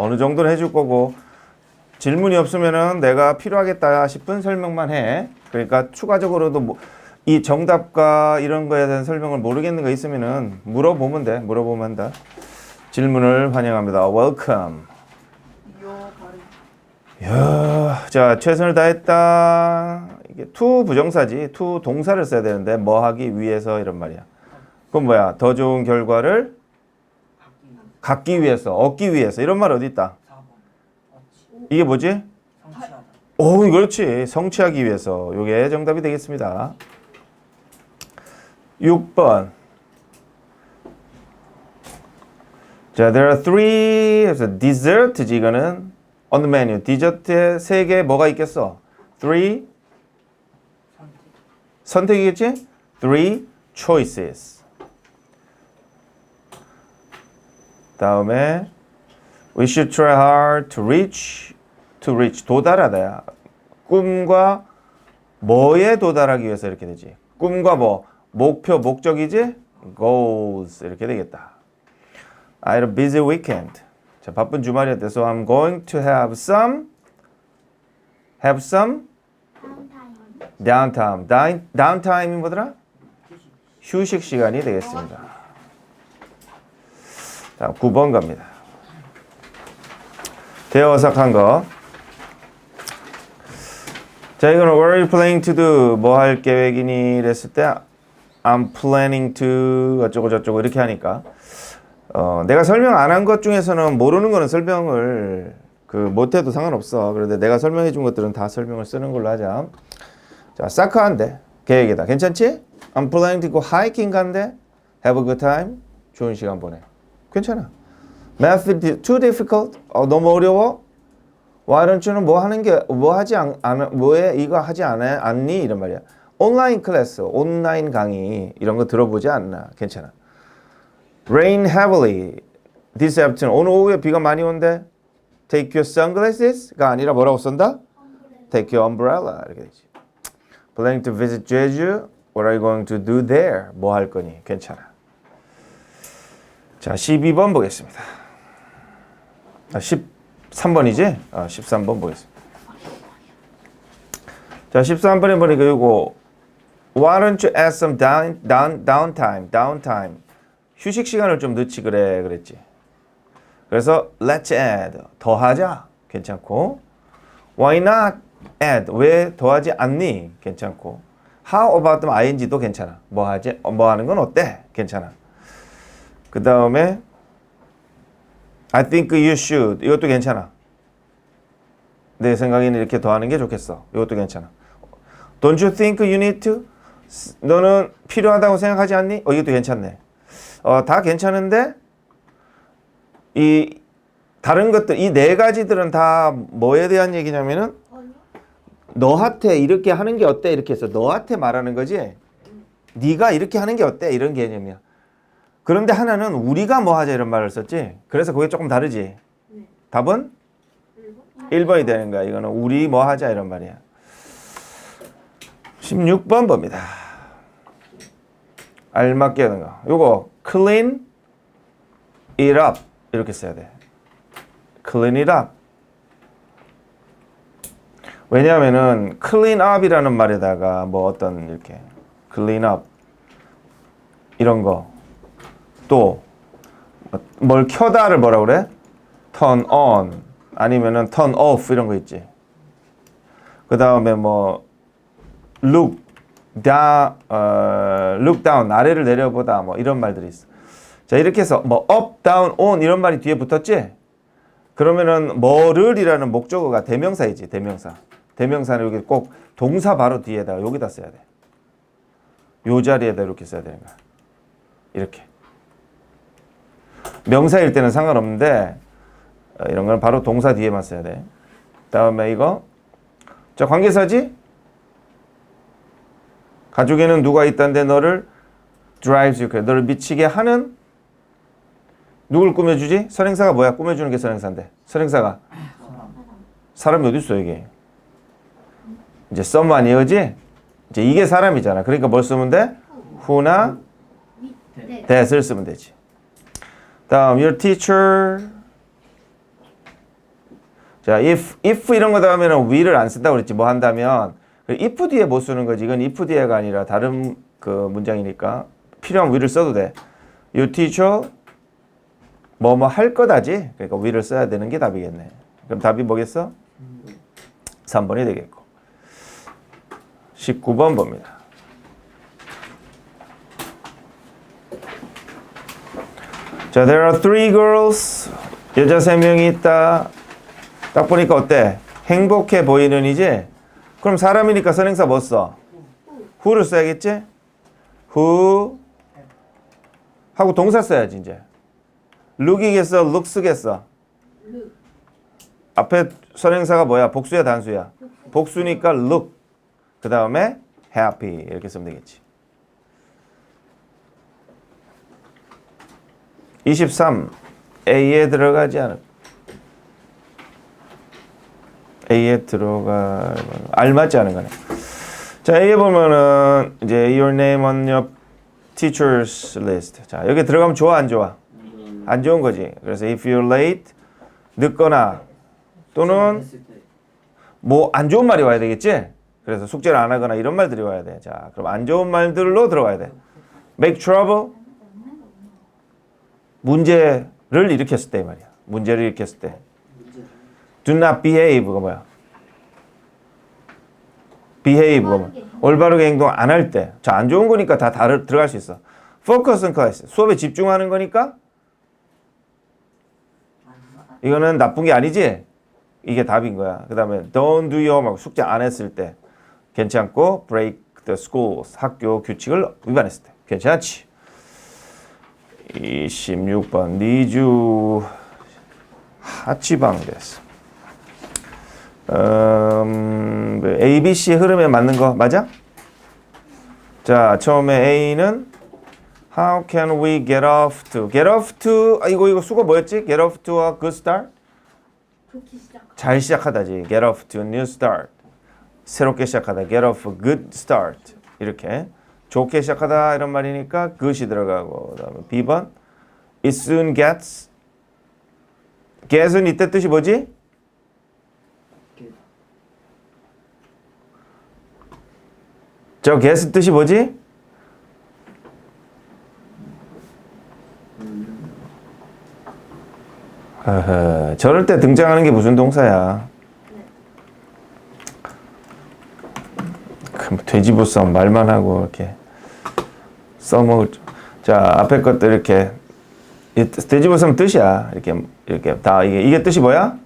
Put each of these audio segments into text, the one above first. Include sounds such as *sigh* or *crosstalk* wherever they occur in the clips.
어느 정도는 해줄 거고 질문이 없으면은 내가 필요하겠다 싶은 설명만 해. 그러니까 추가적으로도 뭐, 이 정답과 이런 거에 대한 설명을 모르겠는 거 있으면은 물어보면 돼. 물어보면 한다. 질문을 환영합니다. Welcome. 발음. 야, 자 최선을 다했다. 이게 to 부정사지. to 동사를 써야 되는데 뭐 하기 위해서 이런 말이야. 그럼 뭐야? 더 좋은 결과를 갖기 위해서, 얻기 위해서 이런 말 어디 있다? 4번. 이게 뭐지? 오, 그렇지. 성취하기 위해서. 요게 정답이 되겠습니다. 6번. 자, there are three 그래서 dessert지 이거는 on the menu. 디저트에 세 개 뭐가 있겠어? three 선택. 선택이겠지? three choices. 다음에 we should try hard to reach to reach 도달하다야. 꿈과 뭐에 도달하기 위해서 이렇게 되지. 꿈과 뭐 목표 목적이지? goals 이렇게 되겠다. I had a busy weekend. 자, 바쁜 주말이었대. So I'm going to have some have some downtime. Down, downtime이 뭐더라? 휴식 시간이 되겠습니다. 자, 9번 갑니다. 대어삭한 거. 자, 이거는 what are you planning to do? 뭐 할 계획이니? 이랬을 때 I'm planning to 어쩌고 저쩌고 이렇게 하니까 어, 내가 설명 안 한 것 중에서는 모르는 거는 설명을 그 못해도 상관없어. 그런데 내가 설명해 준 것들은 다 설명을 쓰는 걸로 하자. 자, 사카한데 계획이다. 괜찮지? I'm planning to go hiking 간대. Have a good time. 좋은 시간 보내. 괜찮아. Math too difficult. 어, 너무 어려워. Why don't you는 뭐 하는 게 뭐 하지 않, 안 뭐해 이거 하지 않아 않니 이런 말이야. 온라인 클래스, 온라인 강의 이런 거 들어보지 않나. 괜찮아. Rain heavily this afternoon. 오늘 오후에 비가 많이 온대. Take your sunglasses가 아니라 뭐라고 쓴다? Take your umbrella 이렇게 되지. Planning to visit Jeju. What are you going to do there? 뭐 할 거니? 괜찮아. 자, 12번 보겠습니다. 아, 13번이지? 아, 13번 보겠습니다. 자, 13번에 보니까 이거 Why don't you add some down, down, downtime, downtime. 휴식 시간을 좀 넣지 그래 그랬지. 그래서 let's add 더하자 괜찮고 why not add 왜 더하지 않니 괜찮고 how about ing도 괜찮아 뭐 하지 어, 뭐 하는 건 어때 괜찮아 그 다음에 I think you should. 이것도 괜찮아. 내 생각에는 이렇게 더하는 게 좋겠어. 이것도 괜찮아. Don't you think you need to? 너는 필요하다고 생각하지 않니? 어 이것도 괜찮네. 어, 다 괜찮은데 이 다른 것들 이 네 가지들은 다 뭐에 대한 얘기냐면은 너한테 이렇게 하는 게 어때? 이렇게 해서 너한테 말하는 거지? 네가 이렇게 하는 게 어때? 이런 개념이야 그런데 하나는 우리가 뭐 하자 이런 말을 썼지? 그래서 그게 조금 다르지. 답은 1번이 되는 거야. 이거는 우리 뭐 하자 이런 말이야. 16번 봅니다. 알맞게 하는 거. 요거 clean it up. 이렇게 써야 돼. clean it up. 왜냐하면은 clean up이라는 말에다가 뭐 어떤 이렇게 clean up 이런 거 또 뭘 켜다를 뭐라 그래? turn on 아니면은 turn off 이런 거 있지. 그 다음에 뭐 look down, 어, look down 아래를 내려보다 뭐 이런 말들이 있어. 자 이렇게 해서 뭐 up, down, on 이런 말이 뒤에 붙었지? 그러면은 뭐를이라는 목적어가 대명사이지 대명사. 대명사는 여기 꼭 동사 바로 뒤에다가 여기다 써야 돼. 요 자리에다 이렇게 써야 되는 거야. 이렇게. 명사일 때는 상관없는데 어, 이런 건 바로 동사 뒤에만 써야 돼. 다음에 이거 자 관계사지? 가족에는 누가 있다는데 너를 drives you 너를 미치게 하는 누굴 꾸며주지? 선행사가 뭐야? 꾸며주는 게 선행사인데 선행사가 사람이 어디 있어 이게? 이제 someone이 지 이제 이게 사람이잖아. 그러니까 뭘 쓰면 돼? who나 that을 쓰면 되지. 다음 your teacher 자, if, if 이런 거 다음에는 will을 안 쓴다고 그랬지. 뭐 한다면 그 if 뒤에 못 쓰는 거지. 이건 if 뒤에가 아니라 다른 그 문장이니까 필요한 will을 써도 돼. You teacher 뭐 뭐 할 거다지. 그러니까 will을 써야 되는 게 답이겠네. 그럼 답이 뭐겠어? 3번이 되겠고. 19번 봅니다. 자, there are three girls. 여자 세 명이 있다. 딱 보니까 어때? 행복해 보이는 이지? 그럼 사람이니까 선행사 뭐 써? who를 써야겠지? who 하고 동사 써야지 이제. look이겠어? looks겠어? 앞에 선행사가 뭐야? 복수야 단수야? 복수니까 look. 그 다음에 happy 이렇게 쓰면 되겠지. 23 A에 들어가지 않을 A에 들어가 알맞지 않은 거네. 자 A에 보면은 이제 your name on your teachers list. 자 여기 들어가면 좋아 안 좋아? 안 좋은 거지. 그래서 if you're late 늦거나 또는 뭐 안 좋은 말이 와야 되겠지? 그래서 숙제를 안 하거나 이런 말들이 와야 돼. 자, 그럼 안 좋은 말들로 들어가야 돼. make trouble 문제를 일으켰을 때 말이야. 문제를 일으켰을 때. do not behave가 뭐야? behave가 뭐야? 올바르게 행동 안 할 때. 자, 안 좋은 거니까 다 다르, 들어갈 수 있어. focus on class. 수업에 집중하는 거니까 이거는 나쁜 게 아니지? 이게 답인 거야. 그 다음에 don't do your homework. 숙제 안 했을 때 괜찮고 break the schools. 학교 규칙을 위반했을 때 괜찮지? 26번 니주 하치방 됐어. 음, A, B, C의 흐름에 맞는 거 맞아? 자, 처음에 A는 How can we get off to? Get off to 아, 이거 이거 수고 뭐였지? Get off to a good start? 잘 시작하다지. Get off to a new start. 새롭게 시작하다. Get off a good start. 이렇게 좋게 시작하다 이런 말이니까 good이 들어가고 그다음에 B번 It soon gets get은 이때 뜻이 뭐지? 저 get의 뜻이 뭐지? 어허, 저럴 때 등장하는 게 무슨 동사야? 그럼 돼지보쌈 말만 하고 이렇게 써먹을 줄- 자 앞에 것들 이렇게. 돼지보쌈 뜻이야? 이렇게 이렇게. 다 이게 이게 뜻이 뭐야?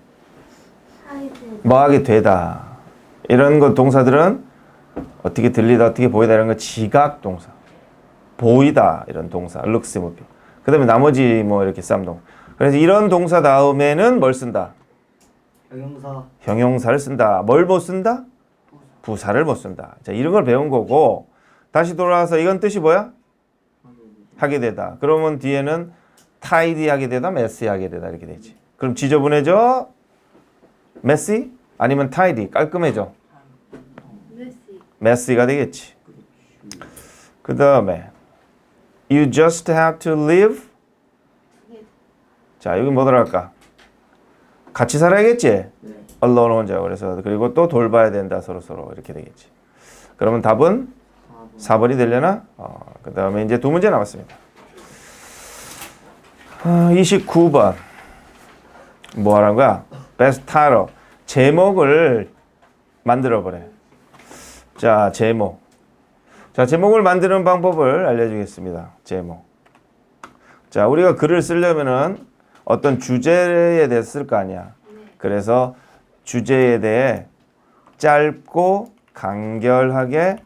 하이드. 뭐하게 되다. 이런 것 동사들은 어떻게 들리다 어떻게 보이다 이런 거 지각 동사. 보이다 이런 동사. looks movie 그 다음에 나머지 뭐 이렇게 쌈동 그래서 이런 동사 다음에는 뭘 쓴다? 형용사. 형용사를 쓴다. 뭘 못 쓴다? 부사를 못 쓴다. 자 이런 걸 배운 거고 다시 돌아와서 이건 뜻이 뭐야 하게 되다 그러면 뒤에는 tidy 하게 되다 messy 하게 되다 이렇게 되지 그럼 지저분해져 messy 아니면 tidy 깔끔해져 메시. messy가 되겠지. 그 다음에 you just have to live. 자 여기 뭐 들어갈까? 같이 살아야겠지. 네 alone 혼자 그래서 그리고 또 돌봐야 된다 서로 서로 이렇게 되겠지. 그러면 답은 4번 4번이 되려나? 어, 그 다음에 이제 두 문제 남았습니다. 아, 29번 뭐 하는 거야? best title 제목을 만들어 보래. 자 제목. 자 제목을 만드는 방법을 알려주겠습니다. 제목. 자 우리가 글을 쓰려면은 어떤 주제에 대해서 쓸거 아니야. 그래서 주제에 대해 짧고 간결하게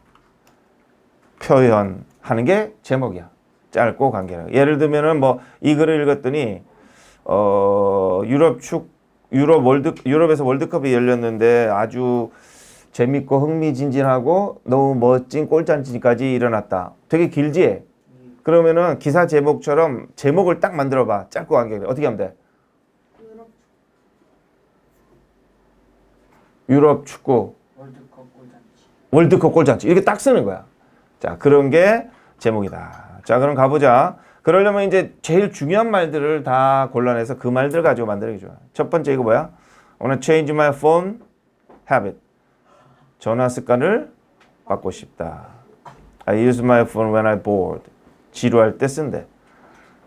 표현하는 게 제목이야. 짧고 간결하게. 예를 들면은 뭐 이 글을 읽었더니 어 유럽 축 유럽 월드 유럽에서 월드컵이 열렸는데 아주 재밌고 흥미진진하고 너무 멋진 골잔치까지 일어났다. 되게 길지? 그러면은 기사 제목처럼 제목을 딱 만들어 봐. 짧고 간결하게. 어떻게 하면 돼? 유럽 축구 월드컵 골잔치 월드컵 골잔치 이렇게 딱 쓰는 거야. 자 그런 게 제목이다. 자 그럼 가보자. 그러려면 이제 제일 중요한 말들을 다 골라내서 그 말들 가지고 게 좋아. 첫 번째 이거 뭐야? I wanna change my phone habit. 전화 습관을 바꾸고 싶다. I use my phone when I'm bored. 지루할 때 쓴대.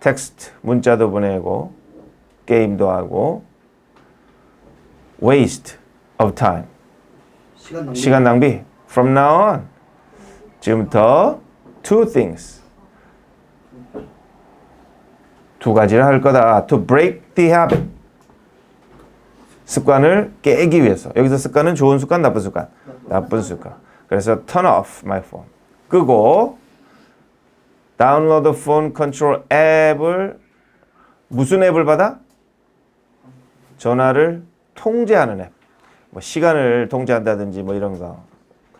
텍스트, 문자도 보내고, 게임도 하고, waste of time. 시간 낭비. 시간 낭비. From now on. 지금부터 two things. 두 가지를 할 거다. To break the habit. 습관을 깨기 위해서. 여기서 습관은 좋은 습관, 나쁜 습관. 나쁜 습관. 그래서 turn off my phone. 끄고 다운로드 폰 컨트롤 앱을 무슨 앱을 받아? 전화를 통제하는 앱. 뭐 시간을 통제한다든지 뭐 이런 거.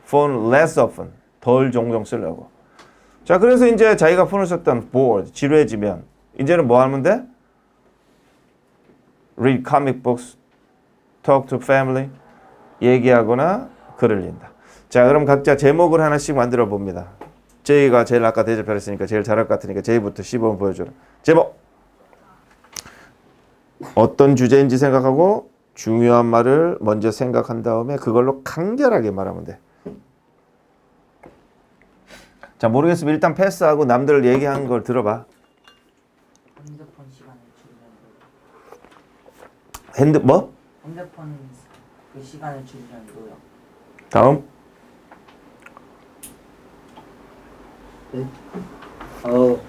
phone less often. 덜 종종 쓰려고. 자, 그래서 이제 자기가 폰을 썼던 bored, 지루해지면 이제는 뭐 하면 돼? read comic books, talk to family, 얘기하거나 글을 읽는다. 자, 그럼 각자 제목을 하나씩 만들어 봅니다. 제이가 제일 아까 대접했으니까 제일 잘할 것 같으니까 제이부터 시범 보여줘라. 제목. 어떤 주제인지 생각하고 중요한 말을 먼저 생각한 다음에 그걸로 간결하게 말하면 돼. 자, 모르겠으면 일단 패스하고 남들 얘기한 걸 들어봐. 핸드폰 시간을 핸드 뭐? 핸드폰 그 시간을 줄이면 뭐요? 다음. 어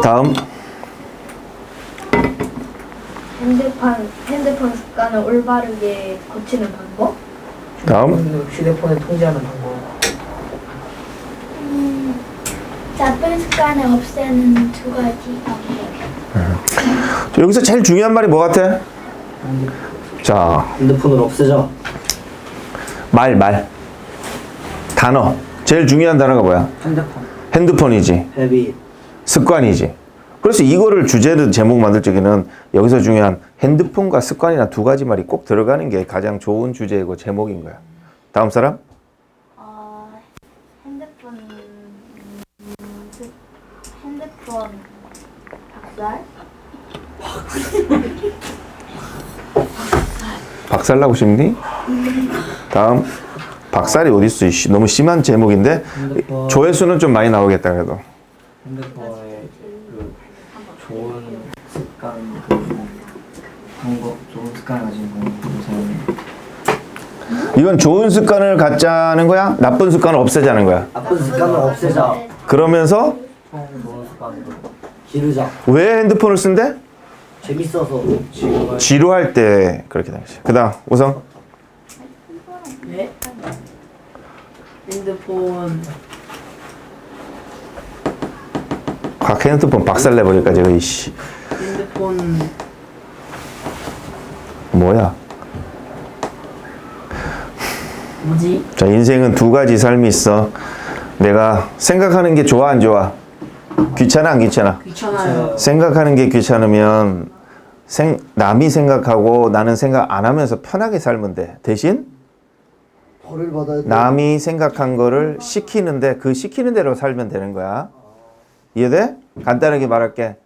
다음. 핸드폰 핸드폰 습관을 올바르게 고치는 방법? 다음. 휴대폰을 통제하는 방법. 음, 나쁜 습관을 없애는 두 가지 방법. 자, 여기서 제일 중요한 말이 뭐 같아? 자, 핸드폰을 없애자. 말, 말. 단어. 제일 중요한 단어가 뭐야? 핸드폰. 핸드폰이지. 헤비. 습관이지. 그래서 이거를 주제는 제목 만들 적에는 여기서 중요한 핸드폰과 습관이나 두 가지 말이 꼭 들어가는 게 가장 좋은 주제이고 제목인 거야. 다음 사람? 어, 핸드폰 핸드폰 박살? 박살 나고 싶니? 다음. 박살이 어디 있어? 이씨, 너무 심한 제목인데 핸드폰. 조회수는 좀 많이 나오겠다 그래도. 핸드폰의 그 좋은 습관 그 방법 좋은 습관 가지고 요새 이건 좋은 습관을 갖자는 거야? 나쁜 습관을 없애자는 거야? 나쁜 습관을 없애자. 그러면서 총 좋은 습관으로 기르자. 왜 핸드폰을 쓴대? 재밌어서 지금 지루할 때 그렇게 당시. 그다음 우성. 네? 핸드폰 곽 핸드폰 박살 내버릴까 저거 이씨. 핸드폰 뭐야? 뭐지? 자 인생은 두 가지 삶이 있어. 내가 생각하는 게 좋아 안 좋아? 귀찮아 안 귀찮아? 귀찮아요. 생각하는 게 귀찮으면 생, 남이 생각하고 나는 생각 안 하면서 편하게 살면 돼. 대신 벌을 받아야 돼. 남이 생각한 거를 시키는데 그 시키는 대로 살면 되는 거야. 이해돼? 간단하게 말할게.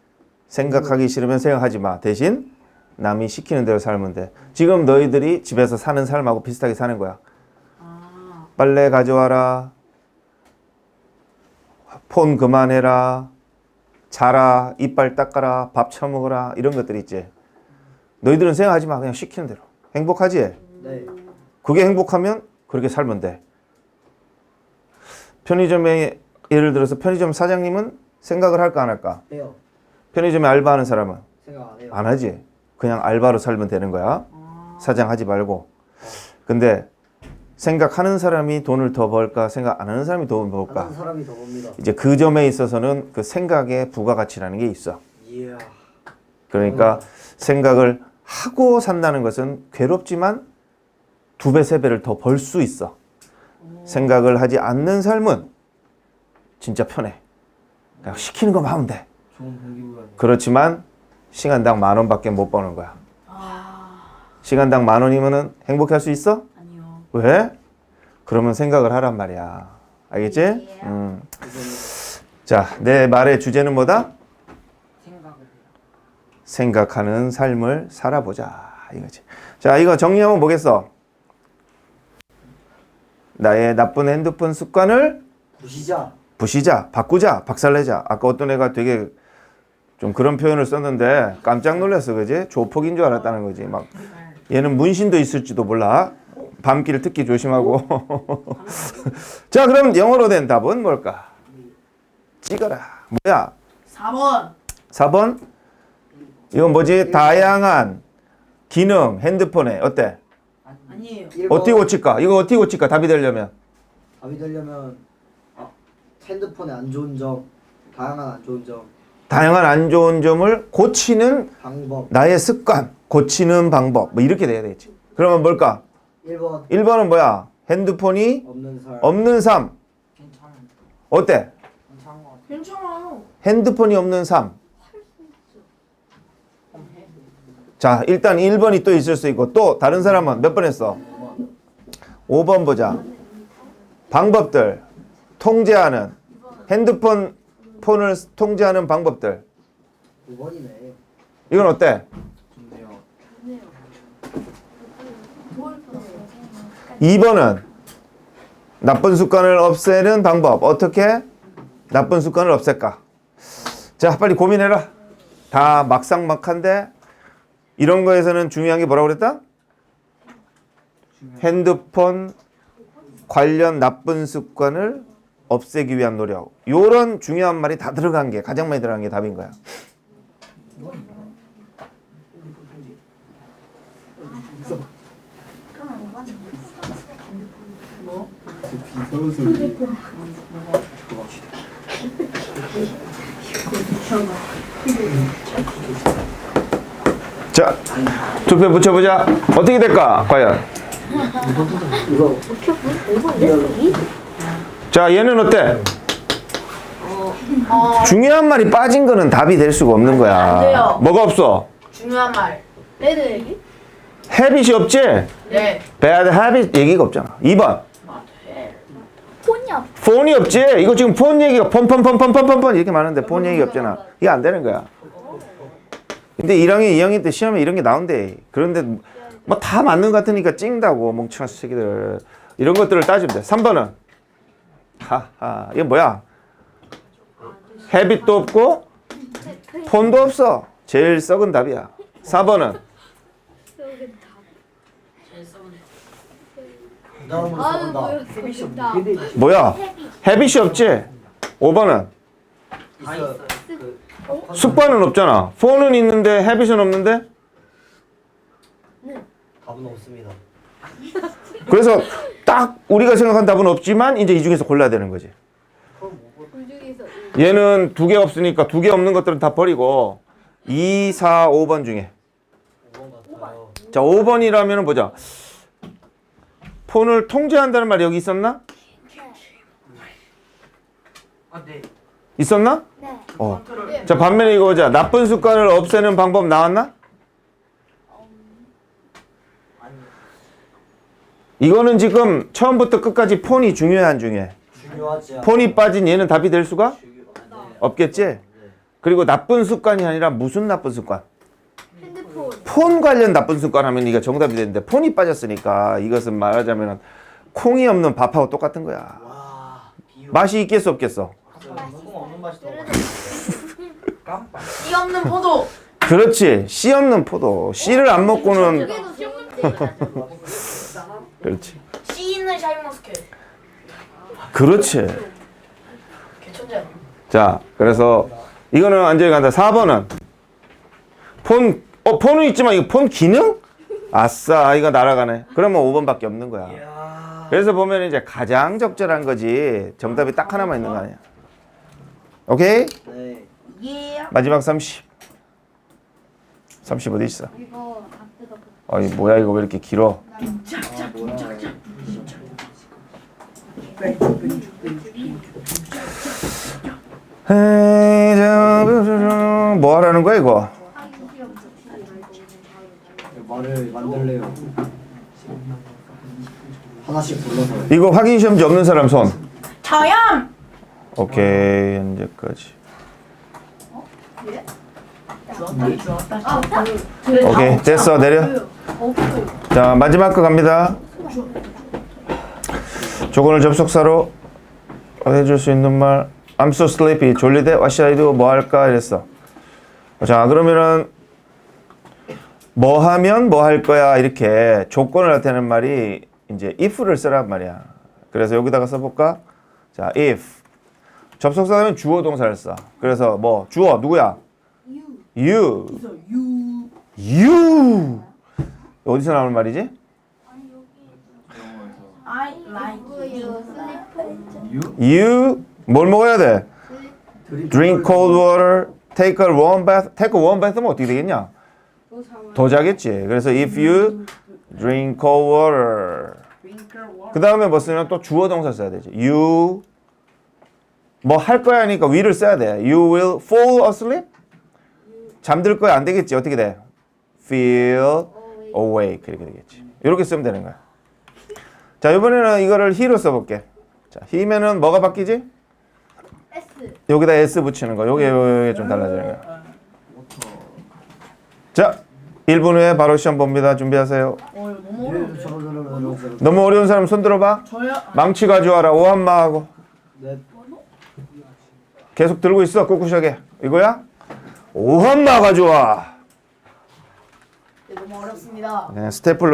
생각하기 싫으면 생각하지 마. 대신 남이 시키는 대로 살면 돼. 지금 너희들이 집에서 사는 삶하고 비슷하게 사는 거야. 아, 빨래 가져와라. 폰 그만해라. 자라. 이빨 닦아라. 밥 처먹어라. 이런 것들 있지. 너희들은 생각하지 마. 그냥 시키는 대로. 행복하지? 네. 그게 행복하면 그렇게 살면 돼. 편의점에 예를 들어서 편의점 사장님은 생각을 할까 안 할까? 해요. 편의점에 알바하는 사람은 생각 안 해요. 안 하지. 그냥 알바로 살면 되는 거야. 사장 하지 말고. 근데 생각하는 사람이 돈을 더 벌까 생각 안 하는 사람이 돈을 벌까? 사람이 더 봅니다. 이제 그 점에 있어서는 그 생각의 부가가치라는 게 있어. 그러니까 생각을 하고 산다는 것은 괴롭지만 두 배, 세 배를 더 벌 수 있어. 생각을 하지 않는 삶은 진짜 편해. 그냥 시키는 것만 하면 돼. 좋은. 그렇지만 시간당 만 원밖에 못 버는 거야. 아, 시간당 만 원이면은 행복할 수 있어? 아니요. 왜? 그러면 생각을 하란 말이야. 알겠지? 예. 음. 자, 내 말의 주제는 뭐다? 생각을. 생각하는 삶을 살아보자 이거지. 자, 이거 정리하면 뭐겠어? 나의 나쁜 핸드폰 습관을 부시자. 부시자, 바꾸자, 박살내자. 아까 어떤 애가 되게 좀 그런 표현을 썼는데 깜짝 놀랐어, 그지? 조폭인 줄 알았다는 거지. 막 얘는 문신도 있을지도 몰라. 밤길 특히 조심하고. *laughs* 자, 그럼 영어로 된 답은 뭘까? 찍어라. 뭐야? 4번. 4번? 이건 뭐지? 다양한 기능 핸드폰에 어때? 아니에요. 1번 어떻게 고칠까? 이거 어떻게 고칠까? 답이 되려면 답이 되려면 아, 핸드폰에 안 좋은 점, 다양한 안 좋은 점, 다양한 안 좋은 점을 고치는 방법. 나의 습관, 고치는 방법 뭐 이렇게 돼야 되겠지. 그러면 뭘까? 1번 1번은 뭐야? 핸드폰이 없는 사람. 없는 삶. 어때? 괜찮아요. 핸드폰이 없는 삶. 자, 일단 1번이 또 있을 수 있고 또 다른 사람은 몇 번 했어? 5번 보자. 방법들. 통제하는 핸드폰 폰을 통제하는 방법들. 5번이네. 이건 어때? 좋네요. 2번은 나쁜 습관을 없애는 방법. 어떻게 나쁜 습관을 없앨까? 자, 빨리 고민해라. 다 막상막한데 이런 거에서는 중요한 게 뭐라고 그랬다? 핸드폰 관련 나쁜 습관을 없애기 위한 노력. 요런 중요한 말이 다 들어간 게 가장 많이 들어간 게 답인 거야. 자, 투표 붙여보자. 어떻게 될까? 과연? 자, 얘는 어때? 중요한 말이 빠진 거는 답이 될 수가 없는 거야. 안 돼요. 뭐가 없어? 중요한 말. 레드 얘기? 헤빗이 없지? 네. bad habit 얘기가 없잖아. 2번. 폰이 없. 폰이 없지? 이거 지금 폰 얘기가 폰폰폰폰폰폰 이렇게 많은데 폰 얘기 없잖아. 이게 안 되는 거야. 근데 1학년, 2학년 때 시험에 이런 게 나온대. 그런데 뭐 다 맞는 것 같으니까 찡다고 멍청한 새끼들. 이런 것들을 따지면 돼. 3번은 하하. 이게 뭐야? 헤빗도 없고 폰도 없어. 제일 썩은 답이야. 4번은 다음으로 아, 쏜다. 뭐였어? 헤비시 됐다. 없는 뭐야? 헤빗이 없지? 5번은 있어. 그 습관은 없잖아. 폰은 있는데 헤빗은 없는데? 답은 없습니다. 그래서 딱 우리가 생각한 답은 없지만 이제 이 중에서 골라야 되는 거지. 그럼 5번. 그 중에서 얘는 두 개 없으니까 두 개 없는 것들은 다 버리고 2, 4, 5번 중에 5번 같아요. 자 5번이라면 보자. 폰을 통제한다는 말이 여기 있었나? 있었나? 네. 어. 자 반면에 이거 보자. 나쁜 습관을 없애는 방법 나왔나? 이거는 지금 처음부터 끝까지 폰이 중요해 안 중요해? 중요하지 않아. 폰이 빠진 얘는 답이 될 수가 네. 없겠지? 그리고 나쁜 습관이 아니라 무슨 나쁜 습관? 핸드폰. 폰 관련 나쁜 습관 하면 이게 정답이 되는데 폰이 빠졌으니까 이것은 말하자면 콩이 없는 밥하고 똑같은 거야. 와. 비유. 맛이 있겠어 없겠어? 소금 없는 맛이 더 깜빡. 이 없는 포도. 그렇지. 씨 없는 포도. 씨를 안 먹고는 *laughs* 그렇지. 씨 있는 샤인머스켓. 그렇지. 개천재. 자, 그래서 이거는 완전히 간다. 4번은 폰, 어, 폰은 있지만 이거 폰 기능? 아싸, 이거 날아가네. 그러면 5번밖에 없는 거야. 그래서 보면 이제 가장 적절한 거지. 정답이 딱 하나만 있는 거 아니야. 오케이? 네. 예. 마지막 30. 30 어디 있어? 이거 안 뜯어. 아이 뭐야 이거 왜 이렇게 길어? 아뭐 뭐 하라는 거야 이거? 말을 만들래요. 하나씩 불러서. 이거 확인 시험지 없는 사람 손. 저염. 오케이 현재까지. 주었다. 오케이 됐어 내려. 없어요. 자 마지막 거 갑니다. 조건을 접속사로 해줄 수 있는 말. I'm so sleepy. 졸리대. What should I do? 뭐 할까? 이랬어. 자 그러면은 뭐 하면 뭐 할 거야 이렇게 조건을 나타내는 말이 이제 if를 쓰란 말이야. 그래서 여기다가 써볼까? 자 if 접속사면 주어 동사를 써. 그래서 뭐 주어 누구야? you. 유. you. 어디서 나오는 말이지? I like you. You 뭘 먹어야 돼? Drink cold water, take a warm bath. Take a warm bath면 어떻게 되겠냐? 더 자겠지. 그래서 if you drink cold water. 그 다음에 뭐 쓰면 또 주어 동사 써야 되지. You 뭐 할 거야 하니까 will을 써야 돼. You will fall asleep. 잠들 거야 안 되겠지. 어떻게 돼? Feel awake 이렇게 되겠지. 이렇게 쓰면 되는 거야. 자 이번에는 이거를 he로 써볼게. 자 he면은 뭐가 바뀌지? S. 여기다 s 붙이는 거. 요게 요게 좀 달라지는 거야. 자 1분 후에 바로 시험 봅니다. 준비하세요. 어 이거 너무 어려운데. 너무 어려운 사람 손 들어봐. 저요? 망치 가져와라. 오한마하고 네. 계속 들고 있어. 꿋꿋하게. 이거야? 오한마 가져와. 이거 너무 어렵습니다. 그냥 스테플러